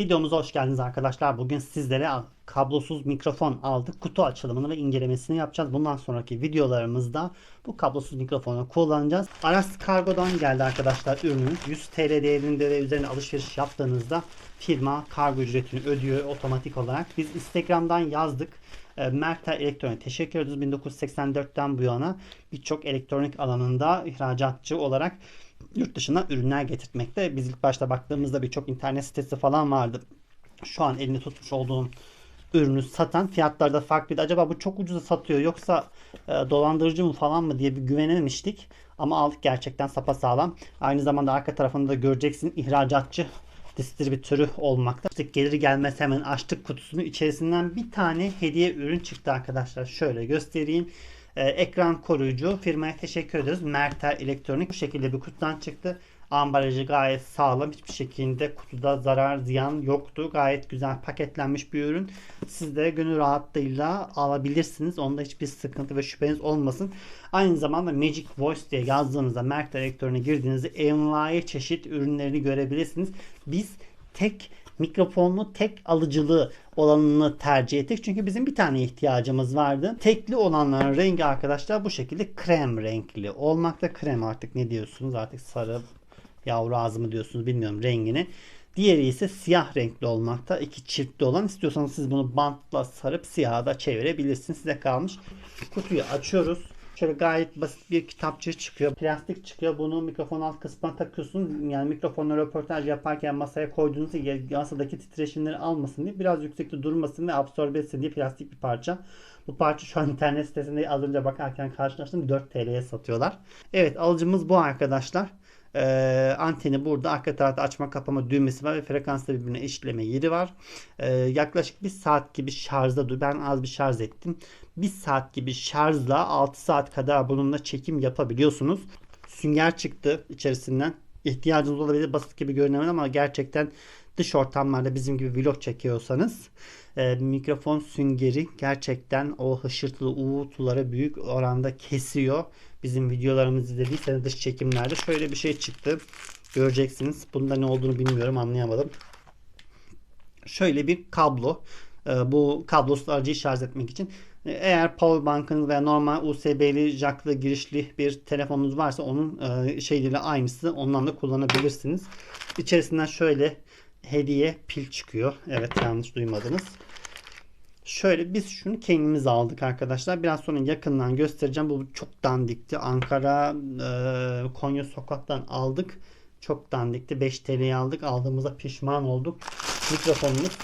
Videomuza hoş geldiniz arkadaşlar. Bugün sizlere kablosuz mikrofon aldık. Kutu açılımını ve incelemesini yapacağız. Bundan sonraki videolarımızda bu kablosuz mikrofonu kullanacağız. Aras Kargo'dan geldi arkadaşlar ürünümüz. 100 TL değerinde ve üzerine alışveriş yaptığınızda firma kargo ücretini ödüyor otomatik olarak. Biz Instagram'dan yazdık. E, Mertel Elektronik teşekkür ederiz. 1984'ten bu yana birçok elektronik alanında ihracatçı olarak yurt dışına ürünler getirtmekte. Biz ilk başta baktığımızda birçok internet sitesi falan vardı. Şu an elini tutmuş olduğum ürünü satan fiyatlarda farklıydı. Acaba bu çok ucuza satıyor yoksa e, dolandırıcı mı falan mı diye bir güvenememiştik. Ama aldık gerçekten sapasağlam. Aynı zamanda arka tarafında da göreceksin ihracatçı distribütörü olmakta. İşte gelir gelmez hemen açtık kutusunu içerisinden bir tane hediye ürün çıktı arkadaşlar. Şöyle göstereyim. Ee, ekran koruyucu firmaya teşekkür ederiz. Merter Elektronik bu şekilde bir kutudan çıktı. Ambalajı gayet sağlam. Hiçbir şekilde kutuda zarar, ziyan yoktu. Gayet güzel paketlenmiş bir ürün. Siz de gönül rahatlığıyla alabilirsiniz. Onda hiçbir sıkıntı ve şüpheniz olmasın. Aynı zamanda Magic Voice diye yazdığınızda Merter Elektronik'e girdiğinizde envai çeşit ürünlerini görebilirsiniz. Biz tek mikrofonlu tek alıcılığı olanını tercih ettik. Çünkü bizim bir tane ihtiyacımız vardı. Tekli olanların rengi arkadaşlar bu şekilde krem renkli olmakta. Krem artık ne diyorsunuz? Artık sarı yavru ağzı mı diyorsunuz bilmiyorum rengini. Diğeri ise siyah renkli olmakta. İki çiftli olan. istiyorsanız siz bunu bantla sarıp siyaha da çevirebilirsiniz. Size kalmış. Kutuyu açıyoruz. Şöyle gayet basit bir kitapçı çıkıyor. Plastik çıkıyor. Bunu mikrofon alt kısmına takıyorsun. Yani mikrofonla röportaj yaparken masaya koyduğunuzda masadaki titreşimleri almasın diye biraz yüksekte durmasın ve absorbe etsin diye plastik bir parça. Bu parça şu an internet sitesinde az önce bakarken karşılaştım 4 TL'ye satıyorlar. Evet alıcımız bu arkadaşlar. Ee, anteni burada. Arka tarafta açma kapama düğmesi var ve frekansla birbirine eşitleme yeri var. Ee, yaklaşık bir saat gibi şarjda. Ben az bir şarj ettim. Bir saat gibi şarjla 6 saat kadar bununla çekim yapabiliyorsunuz. Sünger çıktı içerisinden. İhtiyacınız olabilir. Basit gibi görünebilir ama gerçekten dış ortamlarda bizim gibi vlog çekiyorsanız e, mikrofon süngeri gerçekten o hışırtılı uğultuları büyük oranda kesiyor. Bizim videolarımızı izlediyseniz dış çekimlerde şöyle bir şey çıktı. Göreceksiniz. Bunda ne olduğunu bilmiyorum anlayamadım. Şöyle bir kablo. E, bu kablosuz aracıyı şarj etmek için. E, eğer powerbank'ınız veya normal USB'li jacklı girişli bir telefonunuz varsa onun e, şeyiyle aynısı ondan da kullanabilirsiniz. İçerisinden şöyle hediye pil çıkıyor. Evet yanlış duymadınız. Şöyle biz şunu kendimiz aldık arkadaşlar. Biraz sonra yakından göstereceğim. Bu çok dandikti. Ankara e, Konya sokaktan aldık. Çok dandikti. 5 TL'ye aldık. Aldığımızda pişman olduk. Mikrofonumuz.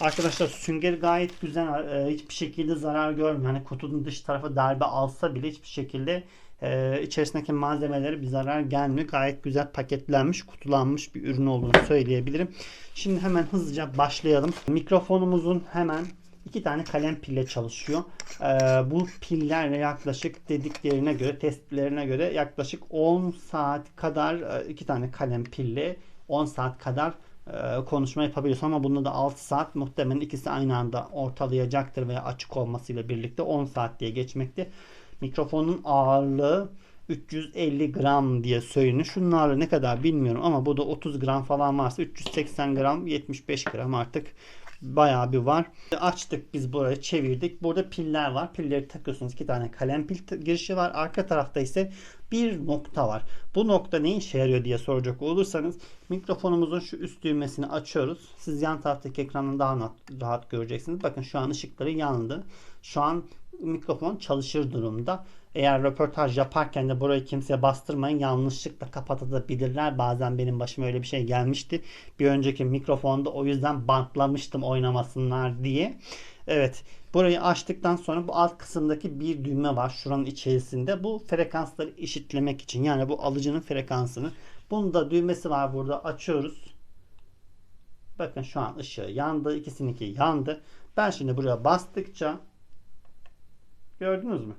Arkadaşlar sünger gayet güzel. E, hiçbir şekilde zarar görmüyor. Hani kutunun dış tarafı darbe alsa bile hiçbir şekilde e, içerisindeki malzemeleri bir zarar gelmiyor. Gayet güzel paketlenmiş, kutulanmış bir ürün olduğunu söyleyebilirim. Şimdi hemen hızlıca başlayalım. Mikrofonumuzun hemen iki tane kalem pille çalışıyor. Ee, bu pillerle yaklaşık dediklerine göre, testlerine göre yaklaşık 10 saat kadar e, iki tane kalem pille 10 saat kadar e, konuşma yapabiliyorsun ama bunda da 6 saat muhtemelen ikisi aynı anda ortalayacaktır veya açık olmasıyla birlikte 10 saat diye geçmekte. Mikrofonun ağırlığı 350 gram diye söyleniyor. Şunun ağırlığı ne kadar bilmiyorum ama bu da 30 gram falan varsa 380 gram 75 gram artık bayağı bir var. Açtık biz burayı çevirdik. Burada piller var. Pilleri takıyorsunuz. iki tane kalem pil girişi var. Arka tarafta ise bir nokta var. Bu nokta ne işe yarıyor diye soracak olursanız mikrofonumuzun şu üst düğmesini açıyoruz. Siz yan taraftaki ekranını daha rahat göreceksiniz. Bakın şu an ışıkları yandı. Şu an mikrofon çalışır durumda. Eğer röportaj yaparken de burayı kimseye bastırmayın. Yanlışlıkla kapatabilirler. Bazen benim başıma öyle bir şey gelmişti. Bir önceki mikrofonda o yüzden bantlamıştım oynamasınlar diye. Evet. Burayı açtıktan sonra bu alt kısımdaki bir düğme var. Şuranın içerisinde. Bu frekansları eşitlemek için. Yani bu alıcının frekansını. Bunun da düğmesi var burada. Açıyoruz. Bakın şu an ışığı yandı. İkisininki yandı. Ben şimdi buraya bastıkça gördünüz mü?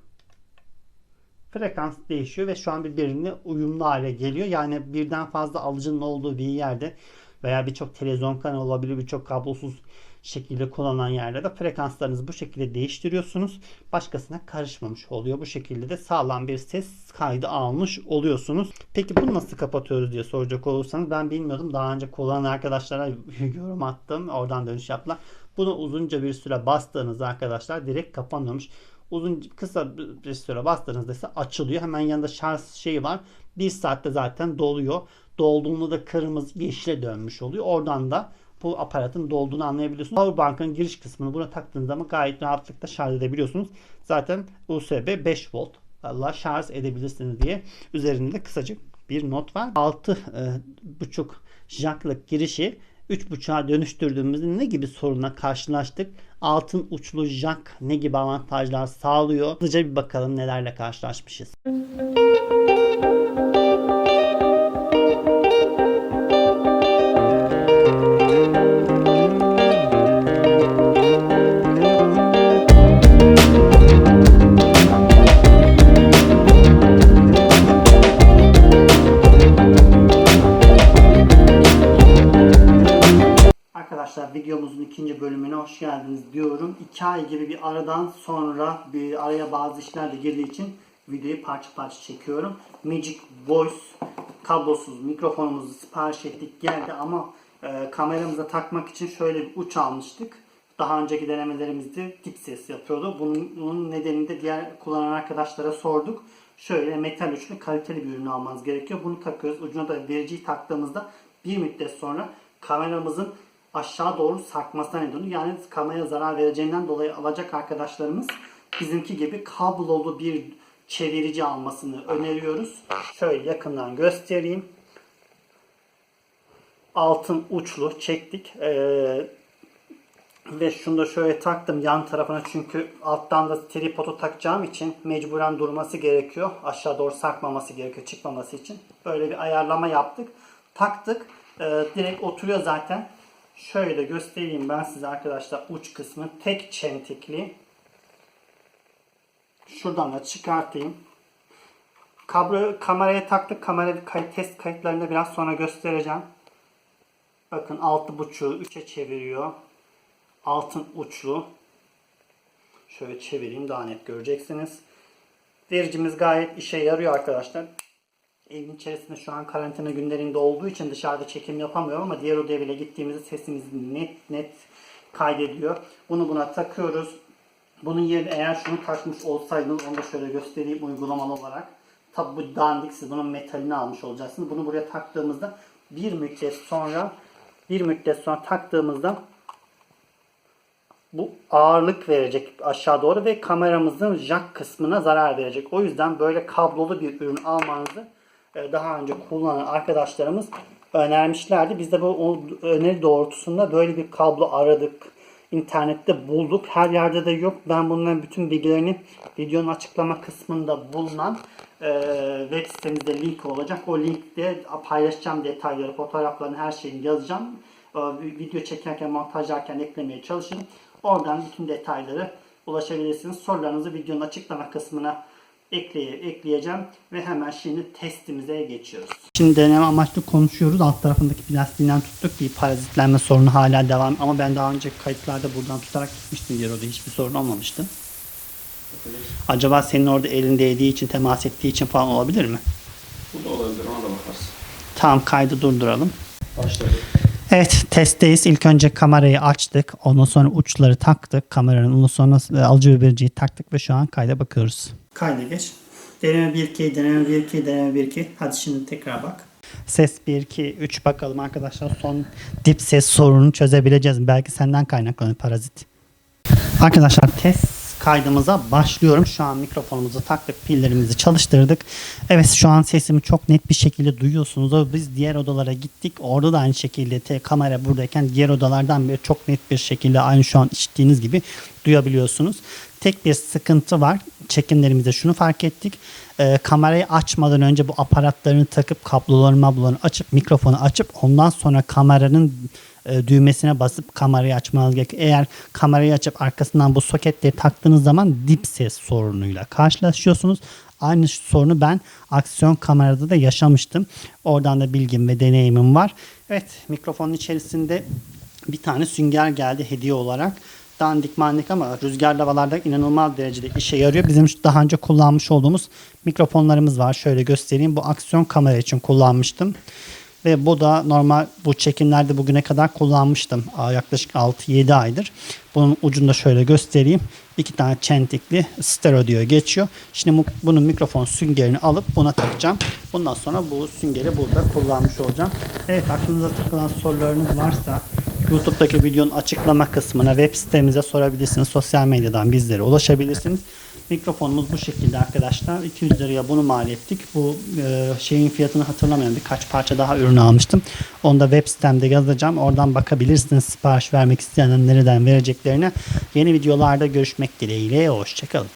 Frekans değişiyor ve şu an birbirine uyumlu hale geliyor. Yani birden fazla alıcının olduğu bir yerde veya birçok televizyon kanalı olabilir, birçok kablosuz şekilde kullanılan yerlerde frekanslarınızı bu şekilde değiştiriyorsunuz. Başkasına karışmamış oluyor. Bu şekilde de sağlam bir ses kaydı almış oluyorsunuz. Peki bunu nasıl kapatıyoruz diye soracak olursanız ben bilmiyordum. Daha önce kullanan arkadaşlara yorum attım. Oradan dönüş yaptılar. Bunu uzunca bir süre bastığınızda arkadaşlar direkt kapanıyormuş. Uzun kısa bir süre bastığınızda ise açılıyor. Hemen yanında şarj şeyi var. Bir saatte zaten doluyor. Dolduğunda da kırmızı yeşile dönmüş oluyor. Oradan da bu aparatın dolduğunu anlayabiliyorsunuz. Powerbank'ın giriş kısmını buna taktığınız zaman gayet rahatlıkla şarj edebiliyorsunuz. Zaten USB 5 volt Allah şarj edebilirsiniz diye üzerinde kısacık bir not var. 6.5 jacklık girişi 3.5'a dönüştürdüğümüzde ne gibi sorunla karşılaştık? Altın uçlu jack ne gibi avantajlar sağlıyor? Hızlıca bir bakalım nelerle karşılaşmışız. Geldiniz diyorum. 2 ay gibi bir aradan sonra bir araya bazı işler de girdiği için videoyu parça parça çekiyorum. Magic Voice kablosuz mikrofonumuzu sipariş ettik geldi ama e, kameramıza takmak için şöyle bir uç almıştık. Daha önceki denemelerimizde dip ses yapıyordu. Bunun, bunun nedenini de diğer kullanan arkadaşlara sorduk. Şöyle metal uçlu kaliteli bir ürün almanız gerekiyor. Bunu takıyoruz. Ucuna da vericiyi taktığımızda bir müddet sonra kameramızın aşağı doğru sarkmasına neden oluyor. Yani kameraya zarar vereceğinden dolayı alacak arkadaşlarımız bizimki gibi kablolu bir çevirici almasını öneriyoruz. Şöyle yakından göstereyim. Altın uçlu çektik. Ee, ve şunu da şöyle taktım yan tarafına çünkü alttan da tripodu takacağım için mecburen durması gerekiyor. Aşağı doğru sarkmaması gerekiyor çıkmaması için. Böyle bir ayarlama yaptık. Taktık. Ee, direkt oturuyor zaten. Şöyle göstereyim ben size arkadaşlar uç kısmı tek çentikli. Şuradan da çıkartayım. Kablo kameraya taktık. Kamera kayıt, test kayıtlarında biraz sonra göstereceğim. Bakın 6.5'u 3'e çeviriyor. Altın uçlu. Şöyle çevireyim daha net göreceksiniz. Vericimiz gayet işe yarıyor arkadaşlar. Evin içerisinde şu an karantina günlerinde olduğu için dışarıda çekim yapamıyorum ama diğer odaya bile gittiğimizde sesimizi net net kaydediyor. Bunu buna takıyoruz. Bunun yerine eğer şunu takmış olsaydınız onu da şöyle göstereyim uygulamalı olarak. Tabi bu dandik siz bunun metalini almış olacaksınız. Bunu buraya taktığımızda bir müddet sonra bir müddet sonra taktığımızda bu ağırlık verecek aşağı doğru ve kameramızın jack kısmına zarar verecek. O yüzden böyle kablolu bir ürün almanızı daha önce kullanan arkadaşlarımız önermişlerdi. Biz de bu öneri doğrultusunda böyle bir kablo aradık. İnternette bulduk. Her yerde de yok. Ben bunların bütün bilgilerini videonun açıklama kısmında bulunan e, web sitemizde link olacak. O linkte paylaşacağım detayları, fotoğraflarını, her şeyini yazacağım. E, video çekerken, montajlarken eklemeye çalışırım. Oradan bütün detayları ulaşabilirsiniz. Sorularınızı videonun açıklama kısmına ekleye, ekleyeceğim ve hemen şimdi testimize geçiyoruz. Şimdi deneme amaçlı konuşuyoruz. Alt tarafındaki plastiğinden tuttuk. Bir parazitlenme sorunu hala devam ama ben daha önce kayıtlarda buradan tutarak gitmiştim diğer odaya. Hiçbir sorun olmamıştı. Acaba senin orada elin değdiği için, temas ettiği için falan olabilir mi? Bu da olabilir ona da bakarız. Tamam kaydı durduralım. Başladık. Evet testteyiz. İlk önce kamerayı açtık. Ondan sonra uçları taktık kameranın. Ondan sonra e, alıcı biberciyi taktık ve şu an kayda bakıyoruz. Kayda geç. Deneme 1-2, deneme 1-2, deneme 1-2. Hadi şimdi tekrar bak. Ses 1-2, 3 bakalım arkadaşlar. Son dip ses sorununu çözebileceğiz. Belki senden kaynaklanır parazit. Arkadaşlar test kaydımıza başlıyorum. Şu an mikrofonumuzu taktık, pillerimizi çalıştırdık. Evet şu an sesimi çok net bir şekilde duyuyorsunuz. Biz diğer odalara gittik. Orada da aynı şekilde te, kamera buradayken diğer odalardan beri çok net bir şekilde aynı şu an işittiğiniz gibi duyabiliyorsunuz. Tek bir sıkıntı var. Çekimlerimizde şunu fark ettik. Ee, kamerayı açmadan önce bu aparatlarını takıp kablolarını mablolarını açıp mikrofonu açıp ondan sonra kameranın e, düğmesine basıp kamerayı açmanız gerekiyor. Eğer kamerayı açıp arkasından bu soketleri taktığınız zaman dip ses sorunuyla karşılaşıyorsunuz. Aynı sorunu ben aksiyon kamerada da yaşamıştım. Oradan da bilgim ve deneyimim var. Evet mikrofonun içerisinde bir tane sünger geldi hediye olarak. Dandik mandik ama rüzgarlı havalarda inanılmaz derecede işe yarıyor. Bizim daha önce kullanmış olduğumuz mikrofonlarımız var. Şöyle göstereyim. Bu aksiyon kamera için kullanmıştım. Ve bu da normal bu çekimlerde bugüne kadar kullanmıştım. Yaklaşık 6-7 aydır. Bunun ucunda şöyle göstereyim. İki tane çentikli stereo diyor geçiyor. Şimdi bu- bunun mikrofon süngerini alıp buna takacağım. Bundan sonra bu süngeri burada kullanmış olacağım. Evet aklınıza takılan sorularınız varsa YouTube'daki videonun açıklama kısmına web sitemize sorabilirsiniz. Sosyal medyadan bizlere ulaşabilirsiniz. Mikrofonumuz bu şekilde arkadaşlar. 200 liraya bunu mal ettik. Bu e, şeyin fiyatını hatırlamıyorum. Birkaç parça daha ürün almıştım. Onu da web sitemde yazacağım. Oradan bakabilirsiniz. Sipariş vermek isteyenler nereden vereceklerine. Yeni videolarda görüşmek dileğiyle. Hoşçakalın.